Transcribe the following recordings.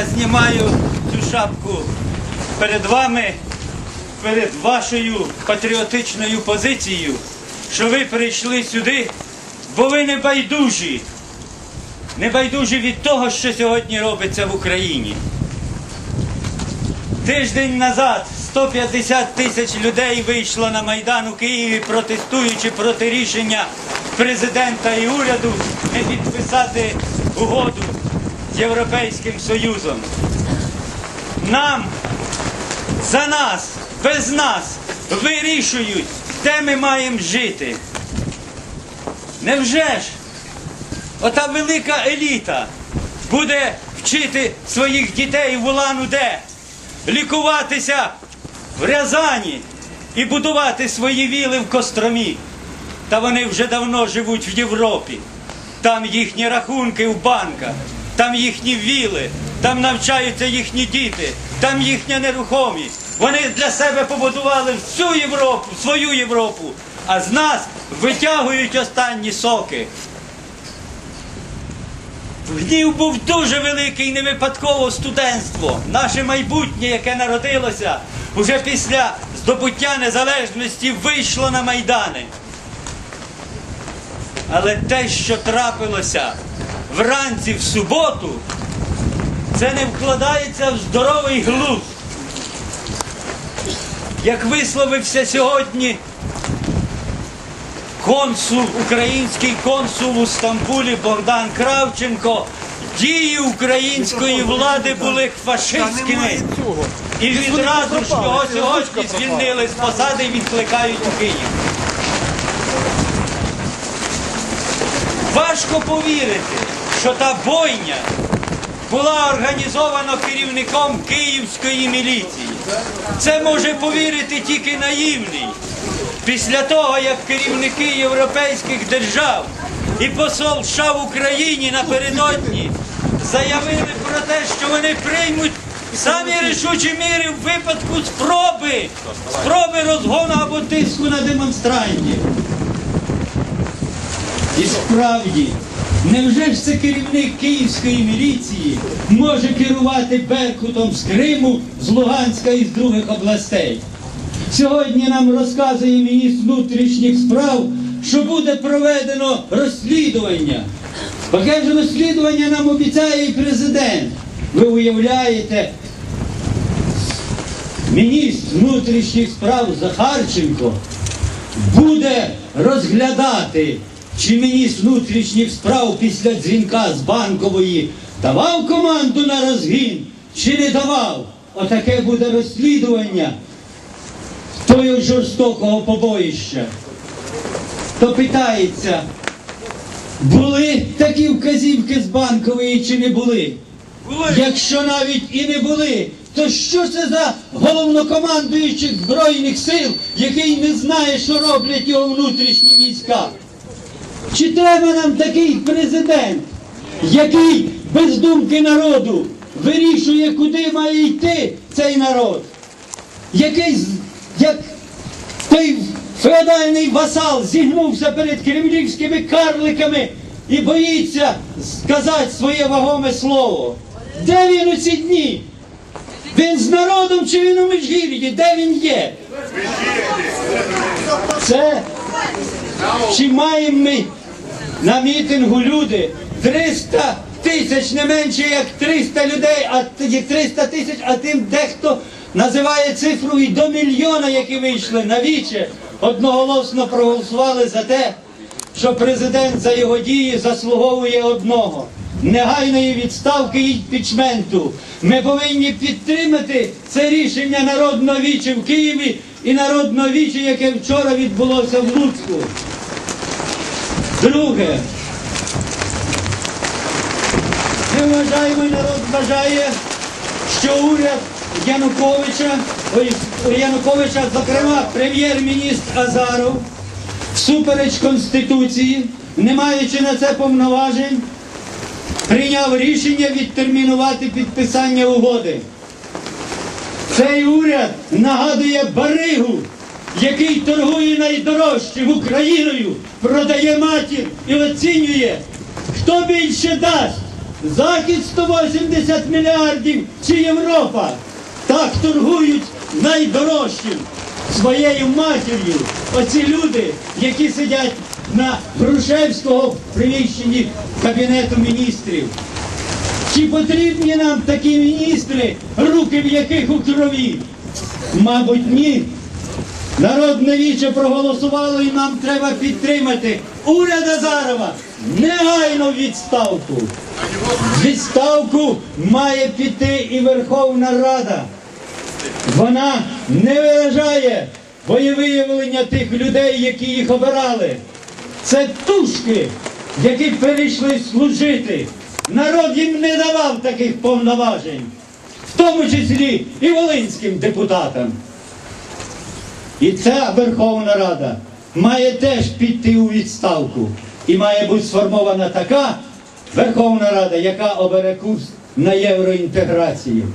Я знімаю цю шапку перед вами, перед вашою патріотичною позицією, що ви прийшли сюди, бо ви не байдужі. Не байдужі від того, що сьогодні робиться в Україні. Тиждень назад 150 тисяч людей вийшло на Майдан у Києві, протестуючи проти рішення президента і уряду не підписати угоду Європейським Союзом. Нам, за нас, без нас вирішують, де ми маємо жити. Невже ж ота велика еліта буде вчити своїх дітей в Улан-Удэ, лікуватися в Рязані і будувати свої віли в Костромі. Та вони вже давно живуть в Європі. Там їхні рахунки в банках, там їхні віли, там навчаються їхні діти, там їхня нерухомість. Вони для себе побудували всю Європу, свою Європу, а з нас витягують останні соки. Гнів був дуже великий не випадково студентство. Наше майбутнє, яке народилося уже після здобуття незалежності, вийшло на майдани. Але те, що трапилося вранці в суботу, це не вкладається в здоровий глузд. Як висловився сьогодні консул, український консул у Стамбулі Богдан Кравченко, дії української влади були фашистськими. І відразу ж його сьогодні звільнили з посади і відкликають у Київ. Важко повірити, що та бойня була організована керівником київської міліції. Це може повірити тільки наївний. Після того, як керівники європейських держав і посол США в Україні напередодні заявили про те, що вони приймуть самі рішучі міри в випадку спроби, спроби розгону або тиску на демонстрантів. І справді, невже ж це керівник київської міліції може керувати Беркутом з Криму, з Луганська і з других областей? Сьогодні нам розказує міністр внутрішніх справ, що буде проведено розслідування. Таке ж розслідування нам обіцяє і президент. Ви уявляєте, міністр внутрішніх справ Захарченко буде розглядати, чи міністр внутрішніх справ після дзвінка з банкової давав команду на розгін, чи не давав. Отаке буде розслідування того жорстокого побоїща. То питається, були такі вказівки з банкової чи не були? Якщо навіть і не були, то що це за головнокомандуючих Збройних сил, який не знає, що роблять його внутрішні війська? Чи треба нам такий президент, який без думки народу вирішує, куди має йти цей народ? Який, як той феодальний васал зігнувся перед кремлівськими карликами і боїться сказати своє вагоме слово. Де він у ці дні? Він з народом чи він у Межгір'ї? Де він є? Це чи маємо ми на мітингу люди 300 тисяч, не менше як 300 людей, а як 300 тисяч, а тим дехто називає цифру і до мільйона, які вийшли на віче, одноголосно проголосували за те, що президент за його дії заслуговує одного. Негайної відставки і пічменту. Ми повинні підтримати це рішення народного вічі в Києві і народного вічі, яке вчора відбулося в Луцьку. Друге, ми вважаємо, і народ вважає, що уряд Януковича, Януковича, зокрема прем'єр-міністр Азаров, всупереч Конституції, не маючи на це повноважень, прийняв рішення відтермінувати підписання угоди. Цей уряд нагадує баригу, який торгує найдорожчим Україною, продає матір і оцінює, хто більше дасть Захід 180 мільярдів чи Європа. Так торгують найдорожчим своєю матір'ю. Оці люди, які сидять на Грушевського приміщенні Кабінету міністрів. Чи потрібні нам такі міністри, руки в яких у крові? Мабуть, ні. Народне віче проголосувало і нам треба підтримати уряд Азарова негайно відставку. Відставку має піти і Верховна Рада. Вона не виражає волевиявлення тих людей, які їх обирали. Це тушки, які перейшли служити. Народ їм не давав таких повноважень, в тому числі і волинським депутатам. І ця Верховна Рада має теж піти у відставку. І має бути сформована така Верховна Рада, яка обере курс на євроінтеграцію.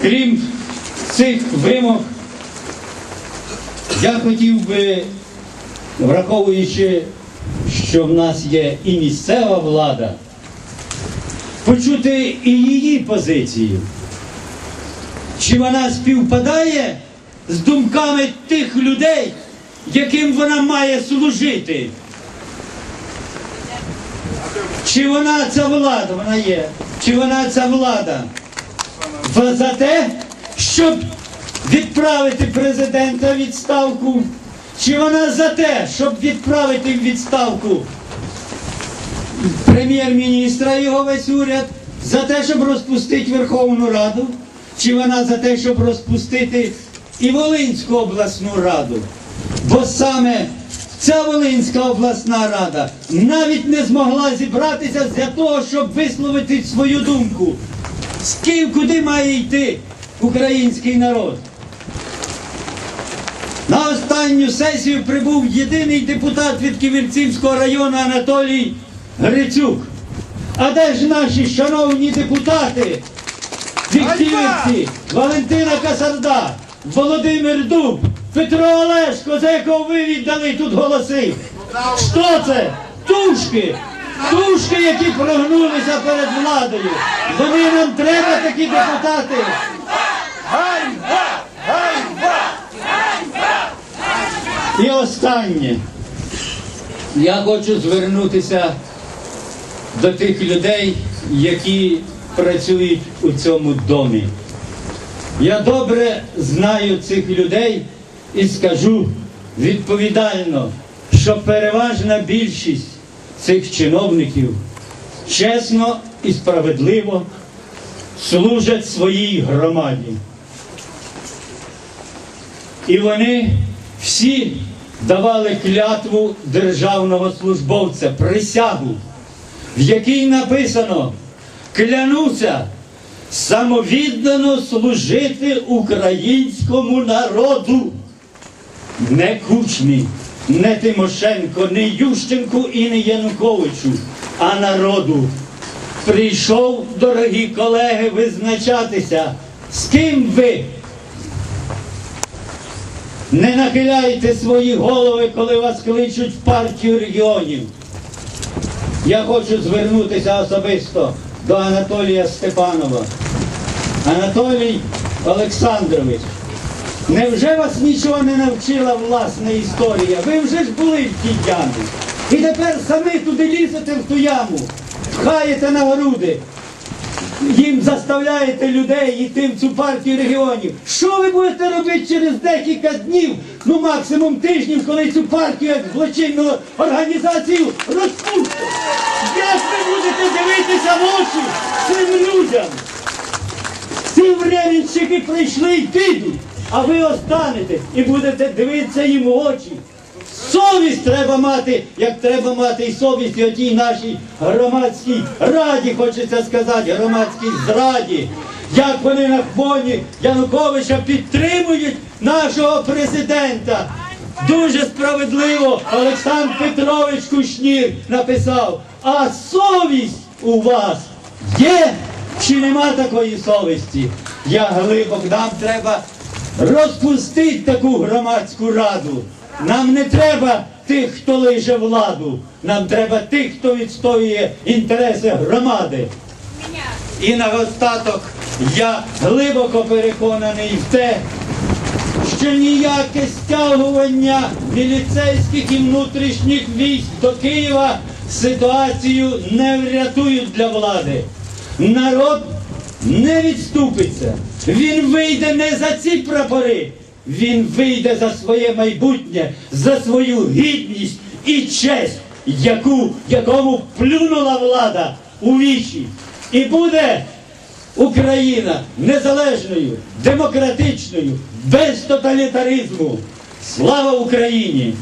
Крім цих вимог, я хотів би, враховуючи, що в нас є і місцева влада, почути і її позицію. Чи вона співпадає з думками тих людей, яким вона має служити? Чи вона ця влада, вона є, чи вона ця влада за те, щоб відправити президента в відставку? Чи вона за те, щоб відправити в відставку прем'єр-міністра і його весь уряд? За те, щоб розпустити Верховну Раду? Чи вона за те, щоб розпустити і Волинську обласну раду? Бо саме ця Волинська обласна рада навіть не змогла зібратися для того, щоб висловити свою думку. З ким куди має йти український народ? На останню сесію прибув єдиний депутат від Ківерцівського району Анатолій Грицюк. А де ж наші шановні депутати? Віктівці, Валентина Касарда, Володимир Дуб, Петро Олешко, за якого ви віддали тут голоси. Що це? Тушки! Тушки, які прогнулися перед владою. Вони нам треба такі депутати. І останнє. Я хочу звернутися до тих людей, які працюють у цьому домі. Я добре знаю цих людей і скажу відповідально, що переважна більшість цих чиновників чесно і справедливо служать своїй громаді. І вони всі давали клятву державного службовця, присягу, в якій написано клянуся самовіддано служити українському народу. Не Кучмі, не Тимошенко, не Ющенку і не Януковичу, а народу. Прийшов, дорогі колеги, визначатися, з ким ви не нахиляйте свої голови, коли вас кличуть в партію регіонів. Я хочу звернутися особисто до Анатолія Степанова. Анатолій Олександрович, невже вас нічого не навчила власна історія? Ви вже ж були в тій ямі. І тепер самі туди лізете в ту яму, пхаєте на груди їм заставляєте людей йти в цю партію регіонів. Що ви будете робити через декілька днів, ну максимум тижнів, коли цю партію як злочинну організацію розпустять? Як ви будете дивитися в очі цим людям? Ці временщики прийшли і підуть, а ви останетесь і будете дивитися їм в очі. Совість треба мати, як треба мати і совість і отій нашій громадській раді, хочеться сказати, громадській зраді. Як вони на фоні Януковича підтримують нашого президента. Дуже справедливо Олександр Петрович Кушнір написав, а совість у вас є чи нема такої совісті? Я глибок, нам треба розпустити таку громадську раду. Нам не треба тих, хто лиже владу. Нам треба тих, хто відстоює інтереси громади. І на остаток я глибоко переконаний в те, що ніяке стягування міліцейських і внутрішніх військ до Києва ситуацію не врятують для влади. Народ не відступиться. Він вийде не за ці прапори, він вийде за своє майбутнє, за свою гідність і честь, яку, якому плюнула влада у вічі. І буде Україна незалежною, демократичною, без тоталітаризму. Слава Україні!